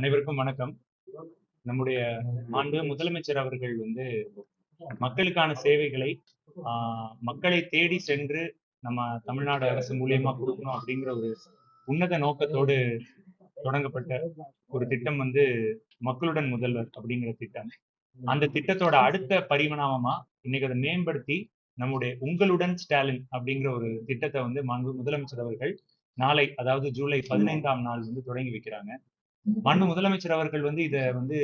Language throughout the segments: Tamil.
அனைவருக்கும் வணக்கம். நம்முடைய மாண்பு முதலமைச்சர் அவர்கள் வந்து மக்களுக்கான சேவைகளை ஆஹ், மக்களை தேடி சென்று நம்ம தமிழ்நாடு அரசு மூலியமா கொடுக்கணும் அப்படிங்கிற ஒரு உன்னத நோக்கத்தோடு தொடங்கப்பட்ட ஒரு திட்டம் வந்து மக்களுடன் முதல்வர் அப்படிங்கிற திட்டம். அந்த திட்டத்தோட அடுத்த பரிமாணமா இன்னைக்கு அதை மேம்படுத்தி நம்முடைய உங்களுடன் ஸ்டாலின் அப்படிங்கிற ஒரு திட்டத்தை வந்து மாண்பு முதலமைச்சர் அவர்கள் நாளை அதாவது ஜூலை பதினைந்தாம் நாள் வந்து தொடங்கி வைக்கிறாங்க. மாண்பு முதலமைச்சர் அவர்கள் வந்து இதை வந்து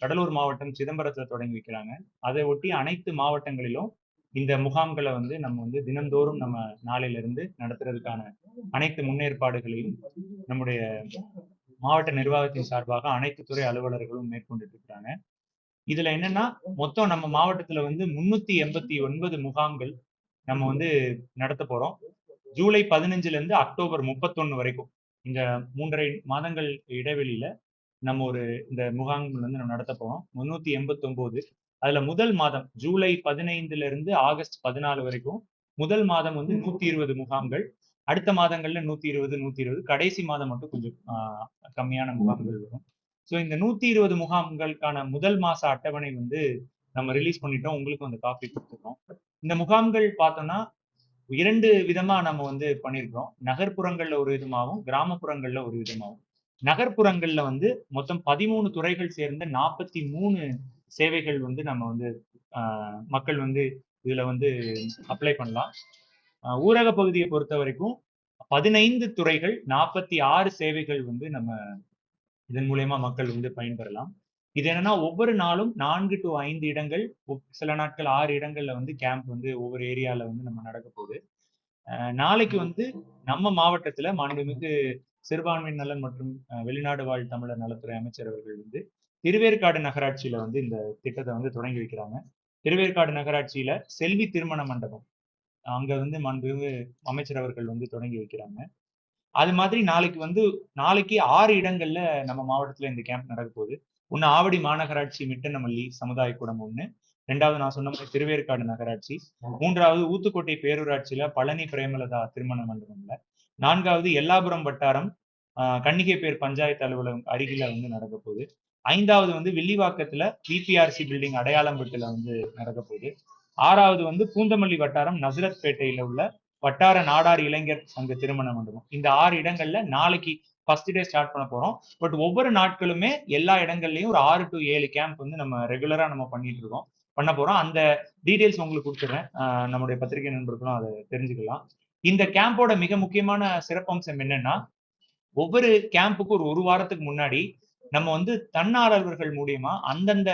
கடலூர் மாவட்டம் சிதம்பரத்துல தொடங்கி வைக்கிறாங்க. அதை ஒட்டி அனைத்து மாவட்டங்களிலும் இந்த முகாம்களை வந்து நம்ம வந்து தினந்தோறும் நம்ம நாளையில இருந்து நடத்துறதுக்கான அனைத்து முன்னேற்பாடுகளையும் நம்முடைய மாவட்ட நிர்வாகத்தின் சார்பாக அனைத்து துறை அலுவலர்களும் மேற்கொண்டுட்டு இருக்காங்க. இதுல என்னன்னா மொத்தம் நம்ம மாவட்டத்துல வந்து முன்னூத்தி எண்பத்தி ஒன்பது முகாம்கள் நம்ம வந்து நடத்த போறோம். ஜூலை பதினஞ்சுல இருந்து அக்டோபர் முப்பத்தொன்னு வரைக்கும். இந்த மூன்றரை மாதங்கள் இடைவெளியில நம்ம ஒரு இந்த முகாம்கள் வந்து நம்ம நடத்த போறோம். முன்னூத்தி எண்பத்தி ஒன்பது அதுல முதல் மாதம் ஜூலை பதினைந்துல இருந்து ஆகஸ்ட் பதினாலு வரைக்கும் முதல் மாதம் வந்து நூத்தி இருபது முகாம்கள். அடுத்த மாதங்கள்ல நூத்தி இருபது நூத்தி இருபது. கடைசி மாதம் மட்டும் கொஞ்சம் ஆஹ், கம்மியான முகாம்கள் வரும். ஸோ இந்த நூத்தி இருபது முகாம்களுக்கான முதல் மாச அட்டவணை வந்து நம்ம ரிலீஸ் பண்ணிட்டோம். உங்களுக்கு அந்த காப்பி கொடுத்துருக்கோம் இந்த முகாம்கள் பார்த்தோம்னா இரண்டு விதமா நம்ம வந்து பண்ணியிருக்கிறோம் நகர்ப்புறங்கள்ல ஒரு விதமாகவும் கிராமப்புறங்கள்ல ஒரு விதமாகவும் நகர்ப்புறங்கள்ல வந்து மொத்தம் பதிமூணு துறைகள் சேர்ந்த நாற்பத்தி மூணு சேவைகள் வந்து நம்ம வந்து மக்கள் வந்து இதுல வந்து அப்ளை பண்ணலாம். ஊரக பகுதியை பொறுத்த வரைக்கும் பதினைந்து துறைகள் நாற்பத்தி ஆறு சேவைகள் வந்து நம்ம இதன் மூலயமா மக்கள் வந்து பயன்பெறலாம். இது என்னன்னா ஒவ்வொரு நாளும் நான்கு டு ஐந்து இடங்கள் சில நாட்கள் ஆறு இடங்கள்ல வந்து கேம்ப் வந்து ஒவ்வொரு ஏரியால வந்து நம்ம நடக்க போகுது. நாளைக்கு வந்து நம்ம மாவட்டத்துல மாண்புமிகு சிறுபான்மை நலன் மற்றும் வெளிநாடு வாழ் தமிழர் நலத்துறை அமைச்சர் அவர்கள் வந்து திருவேற்காடு நகராட்சியில வந்து இந்த திட்டத்தை வந்து தொடங்கி வைக்கிறாங்க. திருவேற்காடு நகராட்சியில செல்வி திருமண மண்டபம் அங்க வந்து மாண்புமிகு அமைச்சர் அவர்கள் வந்து தொடங்கி வைக்கிறாங்க. அது மாதிரி நாளைக்கு வந்து நாளைக்கு ஆறு இடங்கள்ல நம்ம மாவட்டத்துல இந்த கேம்ப் நடக்க போகுது. ஒன்னு ஆவடி மாநகராட்சி மிட்டனமல்லி சமுதாய கூடம் ஒண்ணு. ரெண்டாவது நான் சொன்ன மாதிரி திருவேற்காடு நகராட்சி. மூன்றாவது ஊத்துக்கோட்டை பேரூராட்சியில பழனி பிரேமலதா திருமண மண்டபம்ல. நான்காவது எல்லாபுரம் வட்டாரம் ஆஹ், கன்னிகைப்பேர் பஞ்சாயத்து அலுவலகம் அருகில வந்து நடக்க போகுது. ஐந்தாவது வந்து வில்லிவாக்கத்துல பிபிஆர்சி பில்டிங் அடையாளம்பட்டுல வந்து நடக்க போகுது. ஆறாவது வந்து பூந்தமல்லி வட்டாரம் நசரத் பேட்டையில உள்ள வட்டார நாடார் இளைஞர் சங்க திருமண மண்டபம். இந்த ஆறு இடங்கள்ல நாளைக்கு ஃபர்ஸ்ட் டே ஸ்டார்ட் பண்ண போறோம். பட் ஒவ்வொரு நாட்களுமே எல்லா இடங்கள்லயும் ஒரு ஆறு டு ஏழு கேம்ப் வந்து நம்ம ரெகுலரா நம்ம பண்ணிட்டு இருக்கோம். பண்ண போறோம். அந்த டீடைல்ஸ் உங்களுக்கு கொடுத்துறேன். நம்முடைய பத்திரிகை நண்பர்களும் அதை தெரிஞ்சுக்கலாம். இந்த கேம்போட மிக முக்கியமான சிறப்பம்சம் என்னன்னா ஒவ்வொரு கேம்புக்கும் ஒரு ஒரு வாரத்துக்கு முன்னாடி நம்ம வந்து தன்னார்வலர்கள் மூலியமா அந்தந்த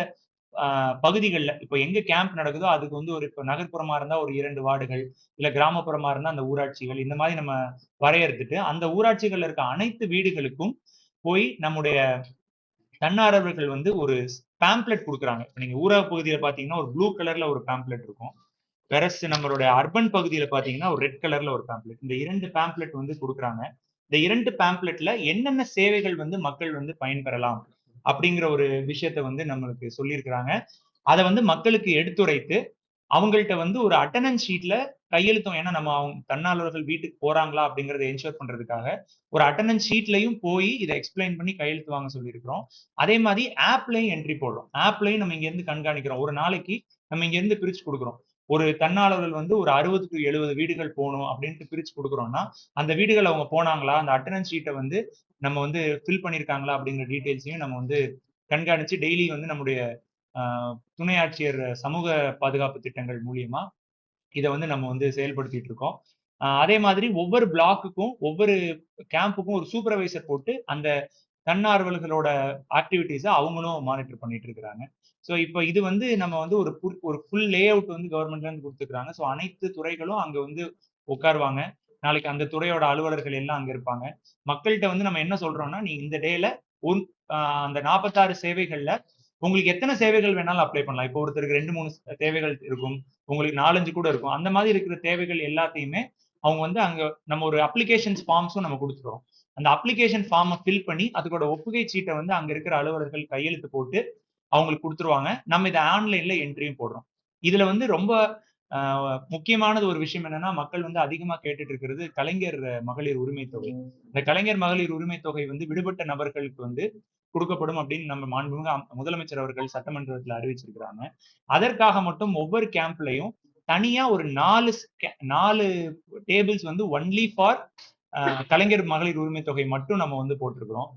பகுதிகளில். இப்போ எங்க கேம்ப் நடக்குதோ அதுக்கு வந்து ஒரு இப்போ நகர்ப்புறமா இருந்தா ஒரு இரண்டு வார்டுகள் இல்ல கிராமப்புறமா இருந்தா அந்த ஊராட்சிகள் இந்த மாதிரி நம்ம வரையறுத்துட்டு அந்த ஊராட்சிகள்ல இருக்க அனைத்து வீடுகளுக்கும் போய் நம்முடைய தன்னார்வர்கள் வந்து ஒரு பேம்ப்ளெட் கொடுக்குறாங்க. இப்போ நீங்க ஊரக பகுதியில பாத்தீங்கன்னா ஒரு ப்ளூ கலர்ல ஒரு பேம்ப்ளெட் இருக்கும். பெரஸ் நம்மளுடைய அர்பன் பகுதியில பாத்தீங்கன்னா ஒரு ரெட் கலர்ல ஒரு பேம்ப்ளெட் இந்த இரண்டு பேம்ப்ளெட் வந்து கொடுக்குறாங்க. இந்த இரண்டு பேம்ப்ளெட்ல என்னென்ன சேவைகள் வந்து மக்கள் வந்து பயன்பெறலாம்? அப்படிங்கிற ஒரு விஷயத்த வந்து நம்மளுக்கு சொல்லியிருக்கிறாங்க. அதை வந்து மக்களுக்கு எடுத்துரைத்து அவங்கள்ட்ட வந்து ஒரு அட்டண்டன்ஸ் ஷீட்ல கையெழுத்தம் ஏன்னா நம்ம அவங்க தன்னாளர்கள் வீட்டுக்கு போறாங்களா அப்படிங்கறத என்ஷோர் பண்றதுக்காக ஒரு அட்டண்டன்ஸ் ஷீட்லயும் போய் இதை எக்ஸ்பிளைன் பண்ணி கையெழுத்து வாங்க சொல்லியிருக்கிறோம். அதே மாதிரி ஆப்லயும் என்ட்ரி போடுறோம். ஆப்லயும் நம்ம இங்க இருந்து கண்காணிக்கிறோம். ஒரு நாளைக்கு நம்ம இங்க இருந்து பிரிச்சு கொடுக்குறோம். ஒரு தன்னாளர்கள் வந்து ஒரு அறுபது டு எழுபது வீடுகள் போகணும் அப்படின்ட்டு பிரிச்சு கொடுக்குறோம்னா அந்த வீடுகள் அவங்க போனாங்களா அந்த அட்டண்டன்ஸ் ஷீட்டை வந்து நம்ம வந்து ஃபில் பண்ணியிருக்காங்களா அப்படிங்கிற டீட்டெயில்ஸையும் நம்ம வந்து கண்காணிச்சு டெய்லி வந்து நம்முடைய துணை ஆட்சியர் சமூக பாதுகாப்பு திட்டங்கள் மூலியமா இதை வந்து நம்ம வந்து செயல்படுத்திட்டு இருக்கோம். அதே மாதிரி ஒவ்வொரு பிளாக்குக்கும் ஒவ்வொரு கேம்புக்கும் ஒரு சூப்பர்வைசர் போட்டு அந்த தன்னார்வலர்களோட ஆக்டிவிட்டீஸை அவங்களும் மானிட்டர் பண்ணிட்டு இருக்கிறாங்க. ஸோ இப்போ இது வந்து நம்ம வந்து ஒரு ஒரு ஃபுல் லே அவுட் வந்து கவர்மெண்ட்ல இருந்து கொடுத்துருக்காங்க ஸோ அனைத்து துறைகளும் அங்கே வந்து உட்காருவாங்க. நாளைக்கு அந்த துறையோட அலுவலர்கள் எல்லாம் அங்கே இருப்பாங்க. மக்கள்கிட்ட வந்து நம்ம என்ன சொல்றோம்னா நீ இந்த டேல ஒன் அந்த நாற்பத்தாறு சேவைகள்ல உங்களுக்கு எத்தனை சேவைகள் வேணாலும் அப்ளை பண்ணலாம். இப்போ ஒருத்தருக்கு ரெண்டு மூணு தேவைகள் இருக்கும். உங்களுக்கு நாலஞ்சு கூட இருக்கும். அந்த மாதிரி இருக்கிற தேவைகள் எல்லாத்தையுமே அவங்க வந்து அங்க நம்ம ஒரு அப்ளிகேஷன்ஸ் ஃபார்ம்ஸும் நம்ம கொடுத்துருவோம். அந்த அப்ளிகேஷன் ஃபார்மை ஃபில் பண்ணி அதுக்கோட ஒப்புகை சீட்டை வந்து அங்க இருக்கிற அலுவலர்கள் கையெழுத்து போட்டு அவங்களுக்கு கொடுத்துருவாங்க. நம்ம இதை ஆன்லைன்ல என்ட்ரியும் போடுறோம். இதுல வந்து ரொம்ப ஆஹ் முக்கியமானது ஒரு விஷயம் என்னன்னா மக்கள் வந்து அதிகமா கேட்டுட்டு இருக்கிறது கலைஞர் மகளிர் உரிமை தொகை. இந்த கலைஞர் மகளிர் உரிமை தொகை வந்து விடுபட்ட நபர்களுக்கு வந்து கொடுக்கப்படும் அப்படின்னு நம்ம மாண்புமிகு முதலமைச்சர் அவர்கள் சட்டமன்றத்தில் அறிவிச்சிருக்கிறாங்க. அதற்காக மட்டும் ஒவ்வொரு கேம்ப்லயும் தனியா ஒரு நாலு நாலு டேபிள்ஸ் வந்து ஒன்லி ஃபார் கலைஞர் மகளிர் உரிமை தொகை மட்டும் நம்ம வந்து போட்டிருக்கிறோம்.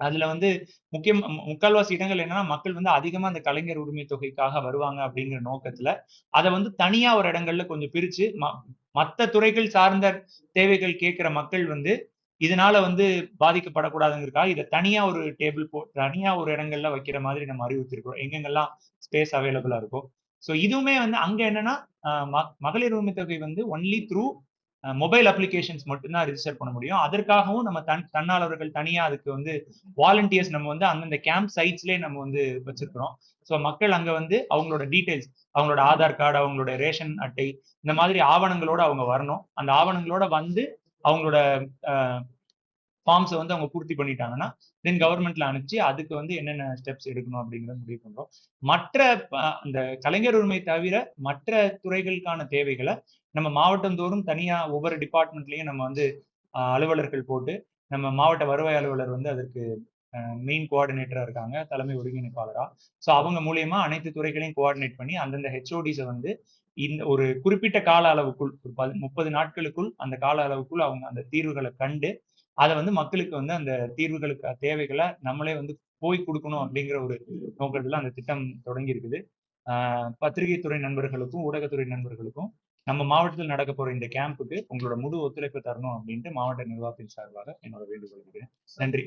அதுல வந்து முக்கியம் முக்கால்வாசி இடங்கள் என்னன்னா மக்கள் வந்து அதிகமா அந்த கலைஞர் உரிமை தொகைக்காக வருவாங்க அப்படிங்கிற நோக்கத்துல அதை வந்து தனியா ஒரு இடங்கள்ல கொஞ்சம் பிரிச்சு ம- துறைகள் சார்ந்த தேவைகள் கேட்கிற மக்கள் வந்து இதனால வந்து பாதிக்கப்படக்கூடாதுங்கிறதுக்காக இதை தனியா ஒரு டேபிள் போ தனியா ஒரு இடங்கள்ல வைக்கிற மாதிரி நம்ம அறிவுறுத்திருக்கிறோம். எங்கெங்கெல்லாம் ஸ்பேஸ் அவைலபிளா இருக்கும் ஸோ இதுவுமே வந்து அங்க என்னன்னா மகளிர் உரிமை தொகை வந்து ஒன்லி த்ரூ மொபைல் அப்ளிகேஷன்ஸ் மட்டும்தான் ரிஜிஸ்டர் பண்ண முடியும். அதற்காகவும் நம்ம தன் தன்னாளர்கள் தனியாக அதுக்கு வந்து வாலண்டியர்ஸ் நம்ம வந்து அந்தந்த கேம்ப் சைட்ஸ்லயே நம்ம வந்து வச்சிருக்கிறோம். ஸோ மக்கள் அங்க வந்து அவங்களோட டீட்டெயில்ஸ் அவங்களோட ஆதார் கார்டு அவங்களோட ரேஷன் அட்டை இந்த மாதிரி ஆவணங்களோட அவங்க வரணும். அந்த ஆவணங்களோட வந்து அவங்களோட ஃபார்ம்ஸை வந்து அவங்க பூர்த்தி பண்ணிட்டாங்கன்னா தென் கவர்மெண்ட்ல அனுப்பிச்சு அதுக்கு வந்து என்னென்ன ஸ்டெப்ஸ் எடுக்கணும் அப்படிங்கறத முடிவு பண்றோம். மற்ற அந்த கலைஞர் உரிமை தவிர மற்ற துறைகளுக்கான தேவைகளை நம்ம மாவட்டந்தோறும் தனியாக தனியா ஒவ்வொரு டிபார்ட்மெண்ட்லயும் நம்ம வந்து அலுவலர்கள் போட்டு நம்ம மாவட்ட வருவாய் அலுவலர் வந்து அதற்கு மெயின் கோஆர்டினேட்டரா இருக்காங்க தலைமை ஒருங்கிணைப்பாளரா. ஸோ அவங்க மூலியமா அனைத்து துறைகளையும் கோஆர்டினேட் பண்ணி அந்தந்த ஹெச்ஓடிஸை வந்து இந்த ஒரு குறிப்பிட்ட கால அளவுக்குள் ஒரு பதி- முப்பது நாட்களுக்குள் அந்த கால அளவுக்குள் அவங்க அந்த தீர்வுகளை கண்டு அதை வந்து மக்களுக்கு வந்து அந்த தீர்வுகளுக்கு தேவைகளை நம்மளே வந்து போய் கொடுக்கணும் அப்படிங்கிற ஒரு நோக்கத்துல அந்த திட்டம் தொடங்கி இருக்குது. பத்திரிகை துறை நண்பர்களுக்கும் ஊடகத்துறை நண்பர்களுக்கும் நம்ம மாவட்டத்தில் நடக்க போற இந்த கேம்புக்கு உங்களோட முழு ஒத்துழைப்பு தரணும் அப்படின்ட்டு மாவட்ட நிர்வாகத்தின் சார்பாக என்னோட வேண்டுகோள் நன்றி.